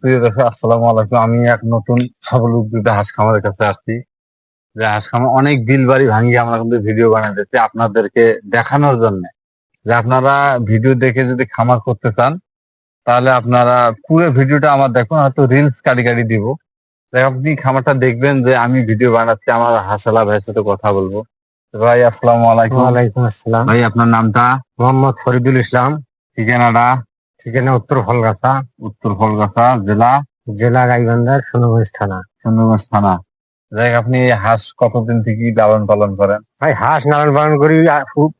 প্রিয় দর্শক আসসালামু আলাইকুম। আমি এক নতুন সফল হাঁস খামারের কাছে আসছি। যে হাঁস খামার অনেক দিল বাড়ি ভাঙিয়ে আমরা কিন্তু ভিডিও বানাইতেছি আপনাদেরকে দেখানোর জন্য। যে আপনারা ভিডিও দেখে যদি খামার করতে চান তাহলে আপনারা পুরো ভিডিওটা আমার দেখুন হয়তো রিলস কাটি কাটি দিব। আপনি খামারটা দেখবেন যে আমি ভিডিও বানাচ্ছি আমার হাসালা ভাইয়ের সাথে কথা বলব। ভাই আসসালামু আলাইকুম। ওয়ালাইকুম আসসালাম। ভাই আপনার নামটা? মোহাম্মদ ফরিদুল ইসলাম। ঠিকানাটা? ঠিকানা উত্তর ফলগাছা উত্তর ফলগাছা জেলা জেলা গাইবান্ধার সুনামগঞ্জ থানা। সুন্দরগঞ্জ থানা। যাই আপনি হাঁস কতদিন থেকে লালন পালন করেন? ভাই হাঁস লালন পালন করি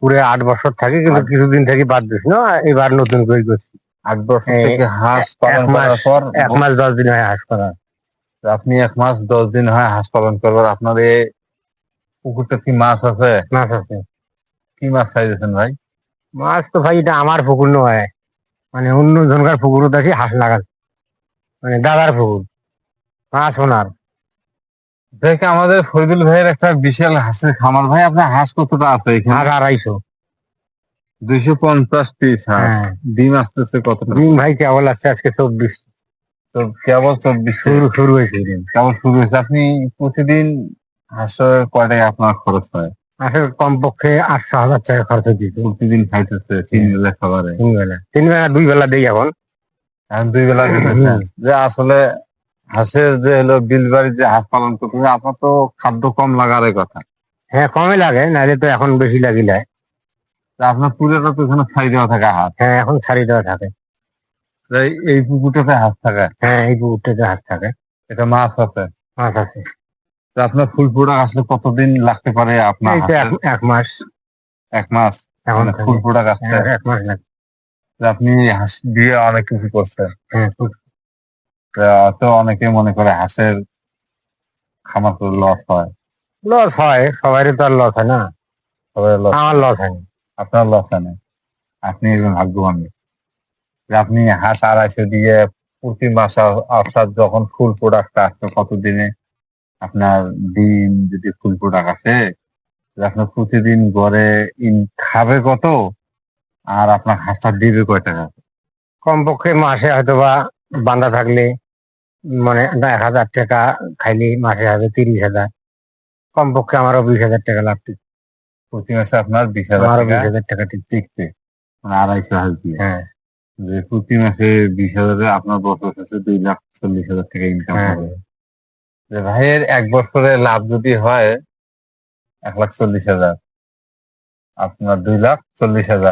পুরো আট বছর থাকি কিন্তু কিছুদিন থেকে বাদ দিস না? এবার নতুন করে করছি। আট বছর থেকে হাঁস পালন করার পর এক মাস দশ দিন হয় হাঁস করা আপনি এক মাস দশ দিন হয় হাঁস পালন করবার আপনার এই পুকুরটা কি মাছ আছে? মাছ আছে। কি মাছ খাইতেছেন ভাই? মাছ তো ভাই এটা আমার পুকুর নয়। মানে অন্য জনকার পুকুরও দেখি হাঁস লাগাল। মানে দাদার পুকুর হাঁস ওনার। দেখে আমাদের ফরিদুল ভাইয়ের একটা বিশাল হাঁসের খামার। ভাই আপনার হাঁস কতটা আছে এখানে? আড়াইশো। দুইশো পঞ্চাশ পিস হাঁস। হ্যাঁ। ডিম আসতেছে কতটা? ডিম ভাই কেবল আছে আজকে চব্বিশ। কেবল চব্বিশ শুরু শুরু হয়েছে। ডিম কেবল শুরু হয়েছে। আপনি প্রতিদিন হাঁসের কয় আপনার খরচ হয়? আসলে কমপক্ষে আটশো হাজার টাকা খরচ দিয়েছে প্রতিদিন খাইতেছে তিন বেলা খাবারে। তিন বেলা। তিন বেলা দুই বেলা দেই এখন। দুই বেলা যে আসলে হাঁসের যে হলো বিল বাড়ি যে হাঁস পালন করতে হবে, আপনার তো খাদ্য কম লাগার কথা। হ্যাঁ কমে লাগে নাহলে তো এখন বেশি লাগিলে তা আপনার পুরোটা তো এখানে ছাই দেওয়া থাকে হাঁস। হ্যাঁ এখন ছাড়ি দেওয়া থাকে। এই পুকুরটাতে হাঁস থাকে? হ্যাঁ এই পুকুরটাতে হাঁস থাকে। এটা মাছ আছে? মাছ আছে। আপনার ফুল প্রোডাক্ট আসলে কতদিন লাগতে পারে আপনার তো এক- মাস। এক মাস? এখন মানে ফুল প্রোডাক্ট হ্যাঁ, এক মাস লাগে আপনি হাঁস দিয়ে অনেক কিছু করছেন। হ্যাঁ তো অনেকে মনে করে হাঁসের খামার করে লস হয়। লস হয় সবারই তো আর লস হয় না। সবাই লস আমার লস হয়নি। আপনার লস হয় না। আপনি একজন ভাগ্যবান। আপনি হাঁস আড়াইশো দিয়ে প্রতি মাসে অর্থাৎ যখন ফুল প্রোডাক্ট আসবে কতদিনে আপনার ডিম যদি ফুল প্রোডাক্ট আসে যে আপনার প্রতিদিন গড়ে ইন খাবে কত আর আপনার হাঁসটা দিবে কয় টাকা কমপক্ষে মাসে হয়তো বা বান্ধা থাকলে মানে এক হাজার টাকা খাইলে মাসে হবে তিরিশ হাজার কমপক্ষে আমারও বিশ হাজার টাকা লাভ। প্রতি মাসে আপনার বিশ হাজার টাকা বিশ হাজার টাকা। টিকবে মানে আড়াইশো হাজার দিয়ে হ্যাঁ যে প্রতি মাসে বিশ হাজারে আপনার বছর শেষে দুই লাখ চল্লিশ হাজার টাকা ইনকাম হ্যাঁ। হবে যে ভাইয়ের এক বছরে লাভ যদি হয়, এক লাখ চল্লিশ হাজার। আপনার দুই লাখ চল্লিশ হাজার।